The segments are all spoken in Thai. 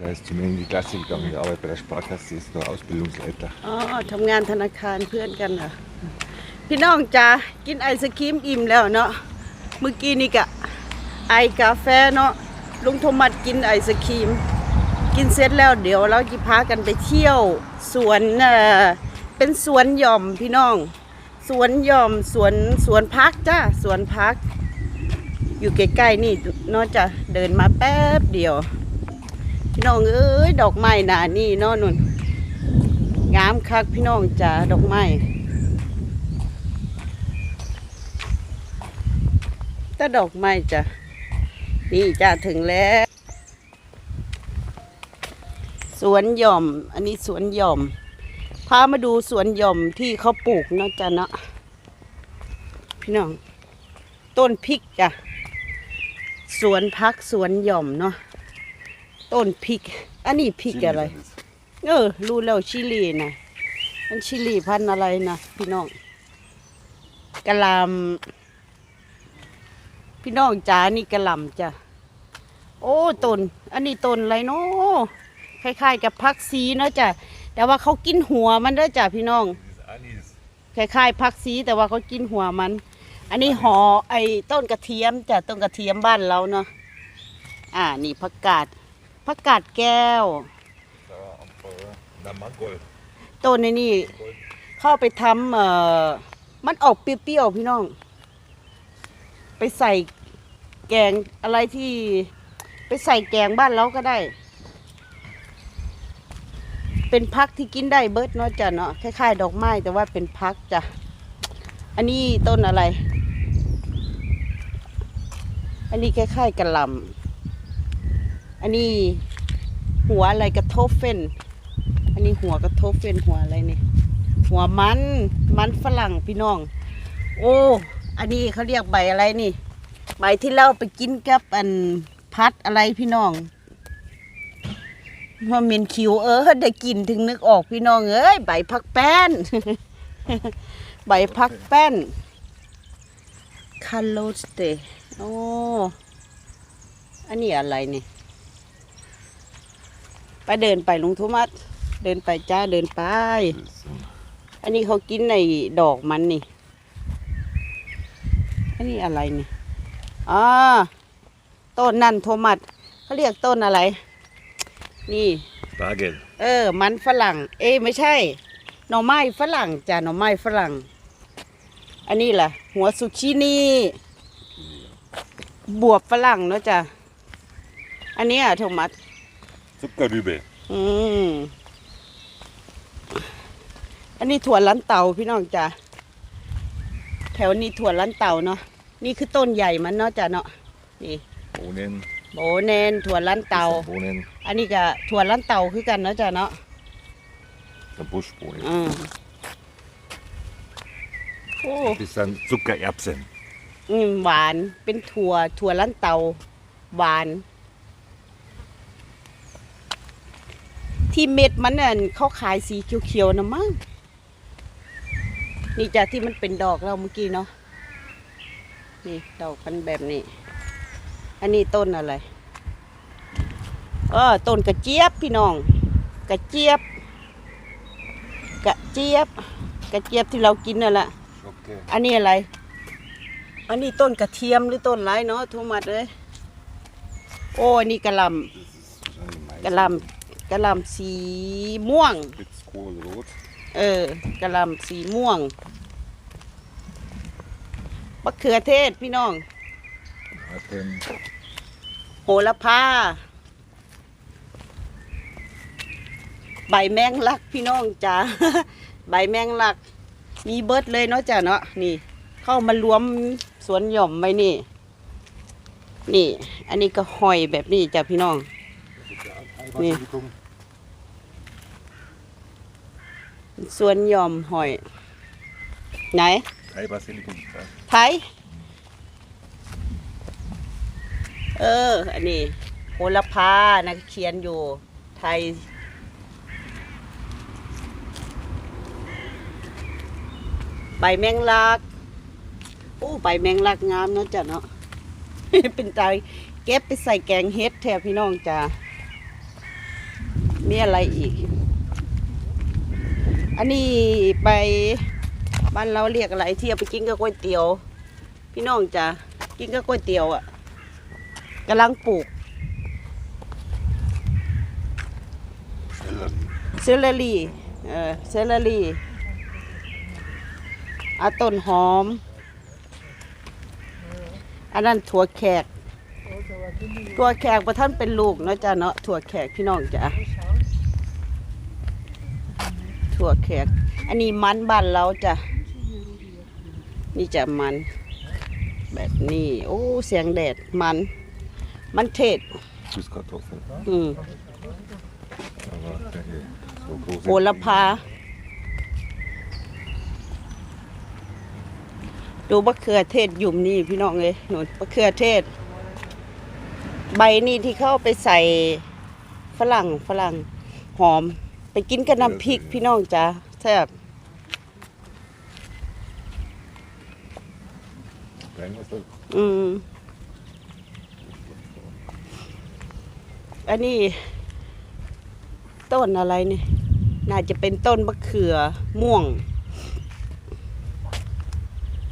Da ist zu mir in die Klasse gegangen, ich arbeite bei der Sparkasse, ist nur Ausbildungsleiter. อ๋อทำงานธนาคารเพื่อนกันเหรอพี่น้องจ้ากินไอศครีมอิ่มแล้วเนาะเมื่อกี้นี่กะไอกาแฟเนาะลุงโทมัสกินไอศครีม กินเสร็จแล้วเดี๋ยวเราจะพากันไปเที่ยว สวนเอ่อเป็นสวนหย่อมพี่น้อง สวนหย่อมสวนสวนพักจ้าสวนพัก อยู่ใกล้ๆนี่เนาะจะเดินมาแป๊บเดียว พี่น้องเอ้ยดอกไม้หนานี่นาะนุ่นงามคักพี่น้องจ๋าดอกไม้ถ้าดอกไม้จ้ะนี่จ้าถึงแล้ว สวนหย่อม อันนี้สวนหย่อมพามาดูสวนหย่อมที่เขาปลูกนะจ้ะเนาะพี่น้อง ต้นพริกจ้ะสวนพักสวนหย่อมเนาะ ต้นพริก อันนี้พริกอะไร เออ รู้แล้วชิลีนะมันชิลีพันธุ์อะไรนะพี่น้องกะหลำพี่น้องจ๋านี่กะหลำจ้ะ โอ้ต้น อันนี้ต้นอะไรเนาะคล้ายๆ กับพักซีเนาะจ้ะ แต่ว่าเขากินหัวมันเด้อจ้ะพี่น้อง คล้ายๆพักซีแต่ว่าเขากินหัวมัน อันนี้หอไอ้ต้นกระเทียมจ้ะ ต้นกระเทียมบ้านเราเนาะ อ่า นี่ผักกาด ผักกาดแก้ว Na Mangol. ต้นในนี่เข้าไปทำเอ่อมันออกเปรี้ยวๆพี่น้อง ไปใส่แกงอะไรที่ไปใส่แกงบ้านเราก็ได้ เป็นพักที่กินได้เบิดเนาะจ้ะเนาะคล้ายๆ ดอกไม้แต่ว่าเป็นพักจ้ะ อันนี้ต้นอะไร อันนี้คล้ายๆกระหลำ อันนี้หัวอะไรกระทบเฟนอันนี้หัวกระทบเป็นหัวอะไรนี่ หัวมัน มันฝรั่งพี่น้อง โอ้ อันนี้เขาเรียกใบอะไรนี่ ใบที่เราไปกินกับอันพัดอะไรพี่น้องว่าเมนคิวเออได้กลินถึงนึกออกพี่น้องเอ้ยใบพักแป้น ใบพักแป้นคาร์โลสเตโอ้อันนี้อะไรเนี่ย ไปเดินไปลุงโทมัสเดินไปจ้าเดินไป อันนี้เขากินในดอกมันนี่ อันนี้อะไรนี่อ่าต้นนั่นโทมัสเขาเรียกต้นอะไร นี่ Spargel. เออ มันฝรั่ง เอ้ยไม่ใช่ หน่อไม้ฝรั่งจ้ะหน่อไม้ฝรั่ง อันนี้ล่ะ หัวสุชินีบวบฝรั่งเนาะจ้ะอันเนี้ยโทมัส Zuckerrübe. อืมอันนี้ถั่วลันเตาพี่น้องจ้ะแถวนี้ถั่วลันเตาเนาะนี่คือต้นใหญ่มันเนาะจ้ะเนาะนี่ Bohnen. โบเนนถั่วลันเตา Das sind Bohnen. อันนี้ก็ถั่วลันเตาคือกันเนาะจ้ะเนาะ Das sind Buschbohnen. อืมโอ้ Das sind Zuckererbsen. อืมหวานเป็นถั่วถั่วลันเตาหวาน ที่เม็ดมันน่ะเขาขายสีเขียวๆนะมั้งนี่จ้ะที่มันเป็นดอกเราเมื่อกี้เนาะนี่ดอกมันแบบนี้ อันนี้ต้นอะไรเออต้นกระเจี๊ยบพี่น้อง กระเจี๊ยบ กระเจี๊ยบ กระเจี๊ยบที่เรากินนั่นแหละ Okay. อันนี้อะไร อันนี้ต้นกระเทียมหรือต้นไรเนาะโทมัสเลย โอ้อันนี้กระหลำกระหลำ กระหลำสีม่วง Spitzkohlrot. เออกระหลำสีม่วงมะเขือเทศพี่น้อง Hatten โหระพา ใบแมงลักพี่น้องจ้า ใบแมงลัก มีเบิดเลยเนาะจ้ะเนาะนี่ เข้ามารวมสวนหย่อมไว้นี่ นี่ อันนี้ก็หอยแบบนี้จ้ะพี่น้อง Nee. สวนหย่อมหอย ไหน Thai Basilikum. Ja. ไทย เออ อันนี้โหระพานะเขียนอยู่ไทย ใบแมงลักโอ้ใบแมงลักงามเนาะจ้ะเนาะเป็นใจเก็บไปใส่แกงเฮ็ดแทบพี่น้องจ้า มีอะไรอีก อันนี้ไปบ้านเราเรียกอะไรที่เอาไปกินกับก๋วยเตี๋ยว พี่น้องจ้ะกินกับก๋วยเตี๋ยวอะกำลังปลูกเซลลารีเออเซลลารีอาต้นหอม อันนั้นถั่วแขก ถั่วแขกประท่านเป็นลูกเนาะจ้ะเนาะถั่วแขกพี่น้องจ้ะ ถั่วแขก อันนี้มันบ้านเราจ้ะ นี่จะมัน แบบนี้ โอ้ เสียงแดดมัน มันเทศ Süßkartoffeln. อืม Aber der hier, so groß. โหระพา ดูมะเขือเทศหยุ่มนี่พี่น้องเลยหนูมะเขือเทศ ใบนี่ที่เข้าไปใส่ฝรั่งฝรั่งหอมไป กินกับน้ำพริกพี่น้องจ้ะแซ่บ Klein ist das. อืม อันนี้ ต้นอะไรเนี่ยน่าจะเป็นต้นมะเขือม่วง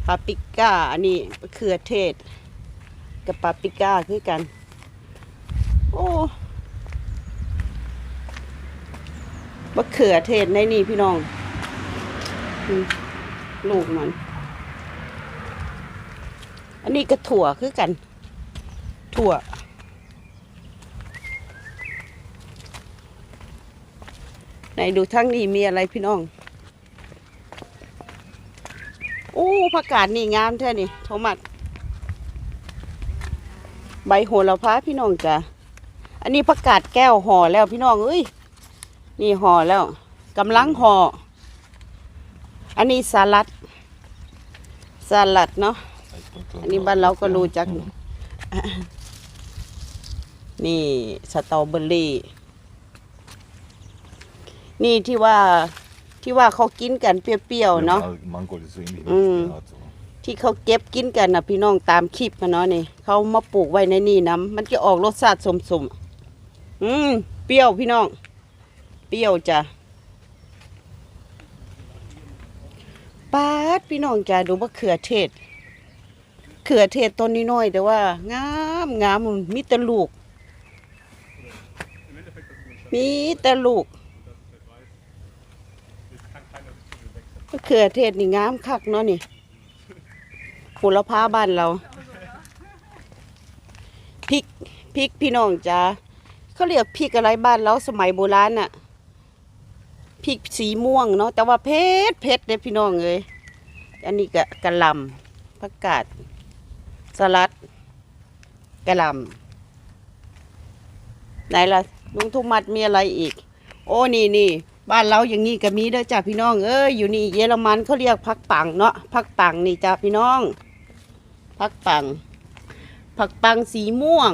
ปาปริก้า อันนี้มะเขือเทศ กับปาปริก้าคือกัน โอ้ มะเขือเทศในนี่พี่น้องลูกมัน อันนี้ก็ถั่วคือกัน ถั่ว ไหนดูทั้งนี้มีอะไรพี่น้อง โอ้ผักกาดนี่งามแท้นี่โทมัสใบโหระพาพี่น้องจ้ะ อันนี้ผักกาดแก้วห่อแล้วพี่น้องเอ้ย นี่ห่อแล้วกำลังห่ออันนี้สลัด สลัดเนาะอันนี้บ้านเราก็รู้จัก นี่สตรอเบอรี่ นี่ที่ว่าที่ว่าเขากินกันเปรี้ยวๆเนาะ Mango ist so ähnlich. Mm. Ja, so. ที่เขาเก็บกินกันนะพี่น้องตามคลิปมาเนาะนี่เขามาปลูกไว้ในนี่น้ำมันจะออกรสชาติสมๆอืมเปรี้ยวพี่น้อง เปรี้ยวจ้ะปาดพี่น้องจ้ะดูมะเขือเทศเขือเทศต้นนี้น้อยแต่ว่างามงามมีแต่ลูก มีแต่ลูกมะเขือเทศนี่งามคักเนาะนี่ผลพาบ้านเราพริกพริกพี่น้องจ้าเขาเรียกพริกอะไรบ้านเราสมัยโบราณน่ะ พริกสีม่วงเนาะแต่ว่าเผ็ดเผ็ดเด้อพี่น้องเอ้ยอันนี้ก็กะหล่ำผักกาดสลัดกะหล่ำไหนล่ะลุงทุกมัดมีอะไรอีก โอ้นี่นี่บ้านเราอย่างนี้ก็มีเด้อจ้าพี่น้องเอ้ยอยู่นี่เยอรมันเขาเรียกผักปังเนาะผักปังนี่จ้าพี่น้องผักปังผักปังสีม่วง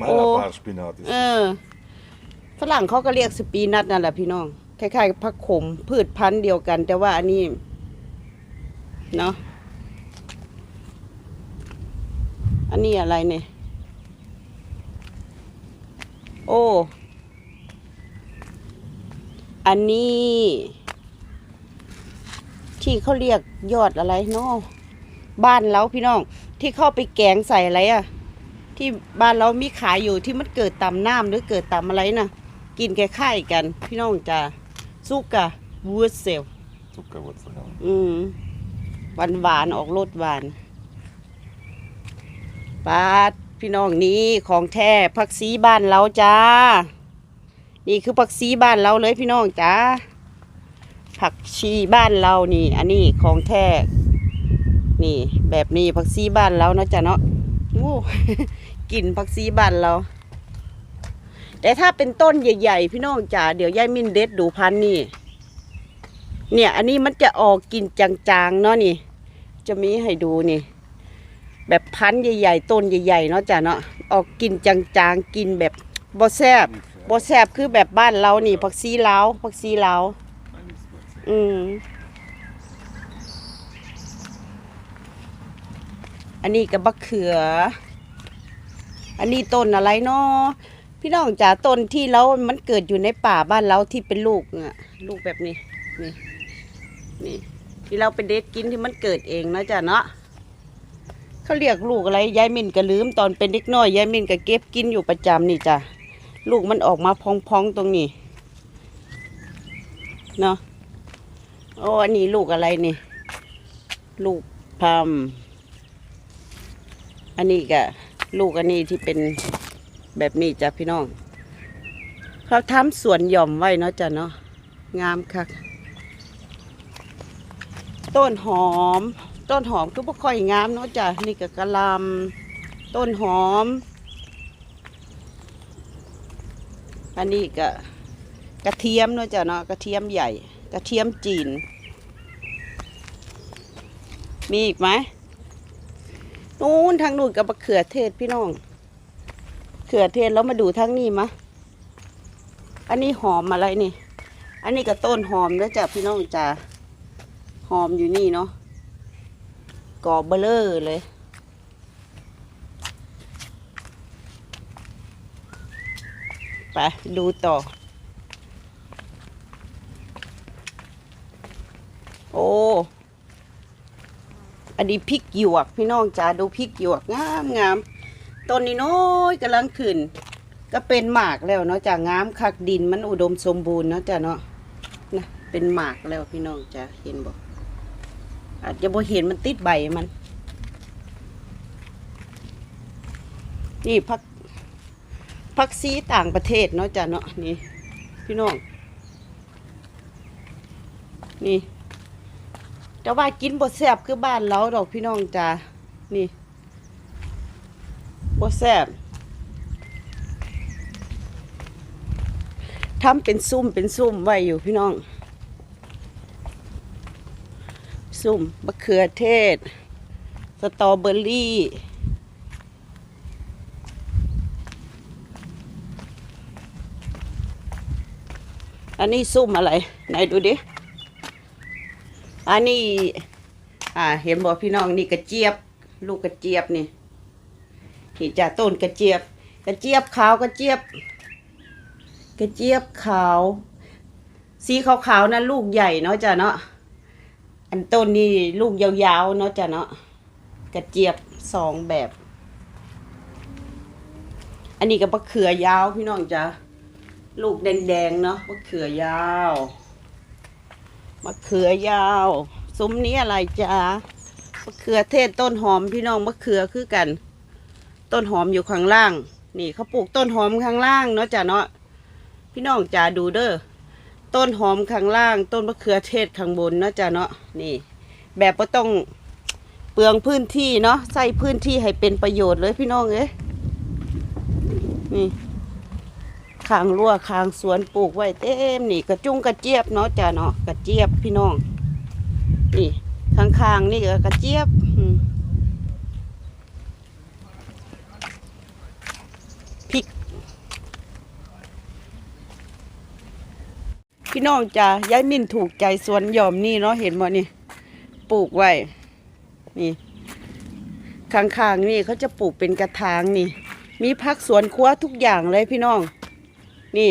Malabar Spinat เอ ist อ ฝรั่งเขาก็เรียกสปีนัทนั่นแหละพี่น้องคล้ายๆกับผักขมพืชพันธุ์เดียวกัน แต่ว่าอันนี้เนาะอันนี้อะไรเนี่ยโอ้อันนี้ ที่เขาเรียกยอดอะไรเนาะบ้านเราพี่น้อง ที่เข้าไปแกงใส่อะไรอะที่บ้านเรามีขายอยู่ที่มันเกิดตามน้ำหรือเกิดตามอะไรนะ กินแค่ไข่กัน พี่น้องจ้าซุกะวูดเซล Zuckerwurzel. Ja. อืมหวานหวานๆออกรสหวานปาดพี่น้องนี้ของแท้ผักซีบ้านเราจ้า นี่คือผักซีบ้านเราเลยพี่น้องจ้า ผักชีบ้านเรานี่ อันนี้ของแท้นี่ แบบนี้ผักซีบ้านเราเนาะจ้ะเนาะโอ้ กลิ่นผักซีบ้านเรา แต่ถ้าเป็นต้นใหญ่ ๆ พี่น้องจ๋าเดี๋ยวยายมินเด็ดดูพันนี่ เนี่ย อันนี้มันจะออกกินจางๆเนาะนี่ จะมีให้ดูนี่ แบบพันใหญ่ๆต้นใหญ่ๆเนาะจ้ะเนาะออกกินจางๆกินแบบบ่แซบบ่แซบคือแบบบ้านเรานี่ผักซีลาวผักซีลาวอืมอันนี้กับบักเขือ อันนี้ต้นอะไรเนาะ พี่น้องจ๋าต้นที่แล้วมันเกิดอยู่ในป่าบ้านเราที่เป็นลูกอะลูกแบบนี้นี่นี่ที่เราไปเด็ดกินที่มันเกิดเองนะจ๊ะเนาะเขาเรียกลูกอะไรยายมินก็ลืมตอนเป็นเด็กน้อยยายมินก็เก็บกินอยู่ประจำนี่จ้ะลูกมันออกมาพองๆตรงนี้เนาะโอ้อันนี้ลูกอะไรนี่ ลูกพัมอันนี้ก็ลูกอันนี้ที่เป็น แบบนี้จ้ะพี่น้อง เขาทำสวนหย่อมไว้เนาะจ้ะเนาะงามคักต้นหอม ต้นหอมก็บ่ค่อยงามเนาะจ้ะนี่ก็กะลำต้นหอม อันนี้ก็กระเทียมเนาะจ้ะเนาะกระเทียมใหญ่ กระเทียมจีน มีอีกไหมนู้นทางนู้นกับมะเขือเทศพี่น้อง เขือเทศแล้วมาดูทางนี้มะ อันนี้หอมอะไรนี่ อันนี้ก็ต้นหอมแล้วจ้ะพี่น้องจ้าหอมอยู่นี่เนาะกอบเบลเลอร์เลย ไปดูต่อ โอ้อันนี้พริกหยวกพี่น้องจ้าดูพริกหยวกงามงาม ต้นนี้น้อยกำลังขึ้น ก็เป็นหมากแล้วเนาะจ้างามคักดินมันอุดมสมบูรณ์เนาะจ้าเนาะนะเป็นหมากแล้วพี่น้องจ้าเห็นบ่อาจจะบ่เห็นมันติดใบมัน นี่พักพักซีต่างประเทศเนาะจ้าเนาะนี่ พี่น้อง นี่แต่ว่ากินบดแซบคือบ้านเราดอกพี่น้องจ้านี่ บดแซบทำเป็นซุ่มเป็นซุ่มไว้อยู่พี่น้อง ซุ่มมะเขือเทศ สตรอเบอรี่ อันนี้ซุ่มอะไร ไหนดูดิ อันนี้ อ่า เห็นบอกพี่น้องนี่กระเจี๊ยบ ลูกกระเจี๊ยบนี่ นี่จ้าต้นกระเจี๊ยบ กระเจี๊ยบขาวกระเจี๊ยบ กระเจี๊ยบขาว สีขาวๆนะลูกใหญ่เนาะจ้ะเนาะอันต้นนี่ลูกยาวๆเนาะจ้ะเนาะกระเจี๊ยบสองแบบ อันนี้ก็มะเขือยาวพี่น้องจ้ะลูกแดงๆเนาะมะเขือยาวมะเขือยาวซุ้มนี้อะไรจ๊ะมะเขือเทศต้นหอมพี่น้องมะเขือคือกัน ต้นหอมอยู่ข้างล่าง นี่เขาปลูกต้นหอมข้างล่างเนาะจ้ะเนาะพี่น้องจ๋าดูเด้อต้นหอมข้างล่าง ต้นมะเขือเทศข้างบนเนาะจ้ะเนาะนี่ แบบว่าต้องเปลืองพื้นที่เนาะใส่พื้นที่ให้เป็นประโยชน์เลยพี่น้องเอ้ยนี่คางรั้วคางสวนปลูกไว้เต็มนี่กระจุงกระเจี๊ยบเนาะจ้ะเนาะกระเจี๊ยบพี่น้อง นี่ข้างๆนี่ก็กระเจี๊ยบอืมพริก พี่น้องจ้ะยายมินถูกใจสวนหย่อมนี่เนาะเห็นบ่นี่ปลูกไว้นี่ข้างๆนี่เขาจะปลูกเป็นกระถางนี่ มีพักสวนครัวทุกอย่างเลยพี่น้อง นี่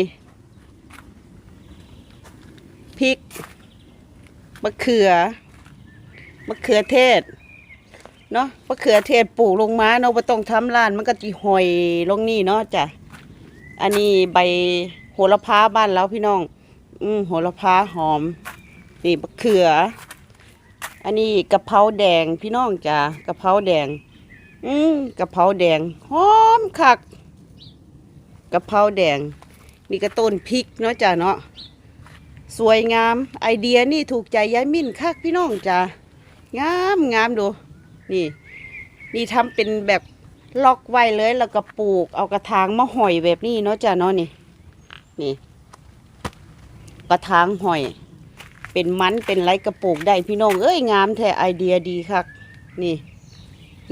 พริกมะเขือมะเขือเทศเนาะมะเขือเทศปลูกลงมาเนาะบ่ต้องทำลานมันก็จีหอยลงนี่เนาะจ้ะอันนี้ใบโหระพาบ้านเราพี่น้อง อืมโหระพาหอม นี่มะเขือ อันนี้กะเพราแดงพี่น้องจ้ะกะเพราแดง อืมกะเพราแดงหอมคักกะเพราแดง นี่ก็ต้นพริกเนาะจ้ะเนาะสวยงามไอเดียนี่ถูกใจยายมิ่นคักพี่น้องจ้ะงามงามดู นี่ นี่ทำเป็นแบบล็อกไว้เลยแล้วก็ปลูกเอากระถางมาห่อยแบบนี้เนาะจ้ะเนาะนี่ นี่ กระถางหอย เป็นมันเป็นไรกระปลูกได้พี่น้องเอ้ยงามแท้ไอเดียดีคักนี่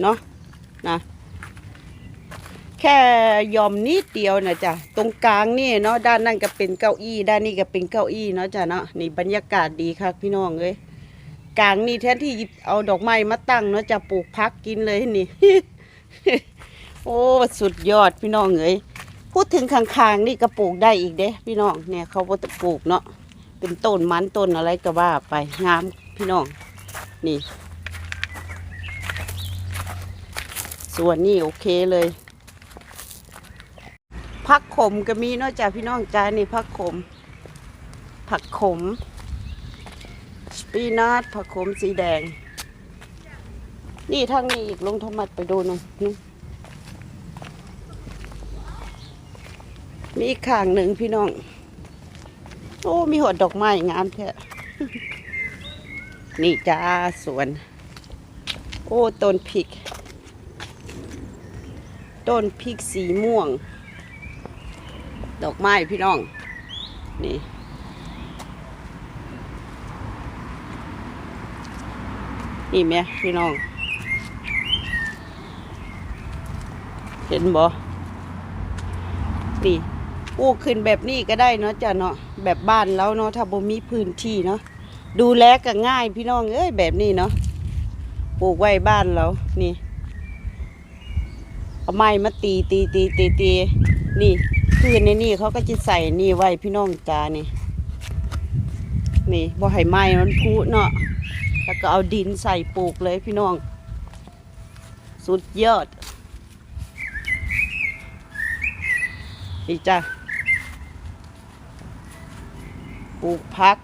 เนาะนะแค่ยอมนิดเดียวนะจ๊ะตรงกลางนี่เนาะด้านนั่นก็เป็นเก้าอี้ ด้านนี้ก็เป็นเก้าอี้เนาะจ้ะเนาะนี่บรรยากาศดีครับพี่น้องเอ้ยกลางนี่แทนที่เอาดอกไม้มาตั้งเนาะจะปลูกพักกินเลยนี่ โอ้ สุดยอดพี่น้องเอ้ย พูดถึงข้างๆนี่ก็ปลูกได้อีกเด้ พี่น้องเนี่ยเขาบ่จะปลูกเนาะเป็นต้นมันต้นอะไรก็ว่าไปงามพี่น้อง นี่ ส่วนนี่โอเคเลยผักขมก็มีนอกจากพี่น้องจ้านี่ผักขม ผักขมสปีนัทผักขมสีแดง นี่ทางนี้อีกลงโทมัดไปดูหน่อยนู่น มีอีกข้างหนึ่งพี่น้อง โอ้ มีหัวดอกไม้งามแท้นี่จ้าสวน โอ้ต้นพริก ต้นพริกสีม่วง ดอกไม้พี่น้อง นี่นี่แม่พี่น้อง เห็นบ่นี่ ปลูกขึ้นแบบนี้ก็ได้เนาะจ้ะเนาะแบบบ้านแล้วเนาะถ้าบ่มีพื้นที่เนาะดูแลก็ง่ายพี่น้องเอ้ยแบบนี้เนาะปลูกไว้บ้านเรานี่เอาไม้มาตีตีตีตีตีนี่พื้นในนี่เขาก็จะใส่นี่ไว้พี่น้องจ้านี่ นี่บ่ให้ไม้มันพุเนาะแล้วก็เอาดินใส่ปลูกเลยพี่น้อง สุดยอดนี่จ้ะ ปลูกพัก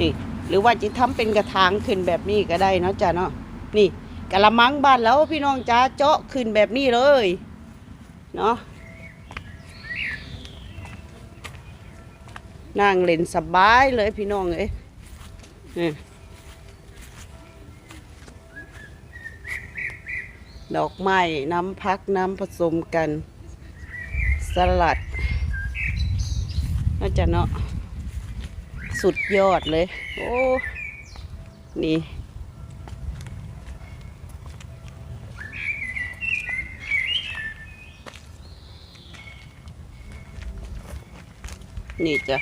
นี่ หรือว่าจะทำเป็นกระถางขึ้นแบบนี้ก็ได้เนาะจ้ะเนาะนี่กะละมังบ้านแล้วพี่น้องจ้าเจาะขึ้นแบบนี้เลยเนาะนั่งเล่นสบายเลยพี่น้องเอ้ยนี่ดอกไม้น้ำพักน้ำผสมกัน สลัด จะเนาะสุดยอดเลย โอ้ นี่ นี่จ้ะ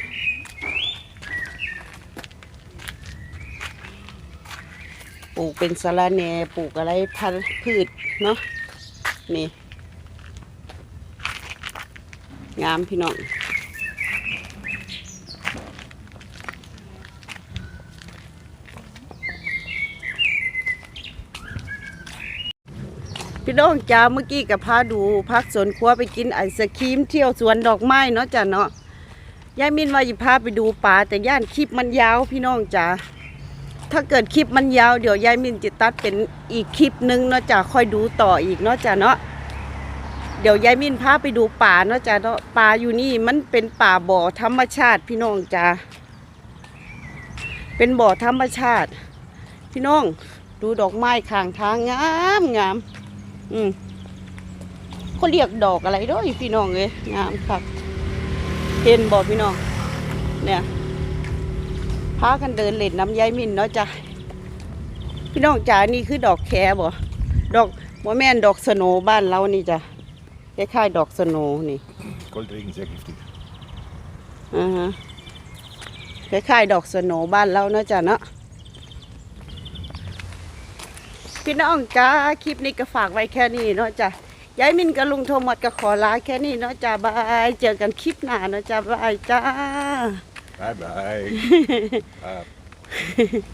ปลูกเป็นสะระแหน่ปลูกอะไรพันพืชเนาะนี่ งามพี่น้อง น้องจ้าเมื่อกี้กับพาดูพักสวนครัวไปกินไอศครีมเที่ยวสวนดอกไม้เนาะจ้ะเนาะยายมินว่าจะพาไปดูป่าแต่ย่านคลิปมันยาวพี่น้องจ้าถ้าเกิดคลิปมันยาวเดี๋ยวยายมินจะตัดเป็นอีกคลิปหนึงเนาะจ้ะค่อยดูต่ออีกเนาะจ้ะเนาะเดี๋ยวยายมินพาไปดูป่าเนาะจ้ะเนาะป่าอยู่นี่มันเป็นป่าบ่อธรรมชาติพี่น้องจ้าเป็นบ่อธรรมชาติ พี่น้องดูดอกไม้ข้างทางงามงาม อืมเขาเรียกดอกอะไรด้วยพี่น้องเลยงามครับเห็นบอกพี่น้อง เนี่ยพากันเดินเล่นน้ำยายมินเนาะจ้ะพี่น้องจ๋านี่คือดอกแคร์บ่ดอกบ่แม่นดอกสโหนบ้านเรานี่จ้ะคล้ายๆดอกสโหนนี่ Goldregen sehr giftig. อ่าฮะคล้ายๆดอกสโหนบ้านเราเนาะจ้ะเนาะ พี่น้องจ้าคลิปนี้ก็ฝากไว้แค่นี้เนาะจ้ะยายมินกับลุงโทมัสก็ขอลาแค่นี้เนาะจ้าบายเจอกันคลิปหน้าเนาะจ้าบายจ้า Bye bye. ah.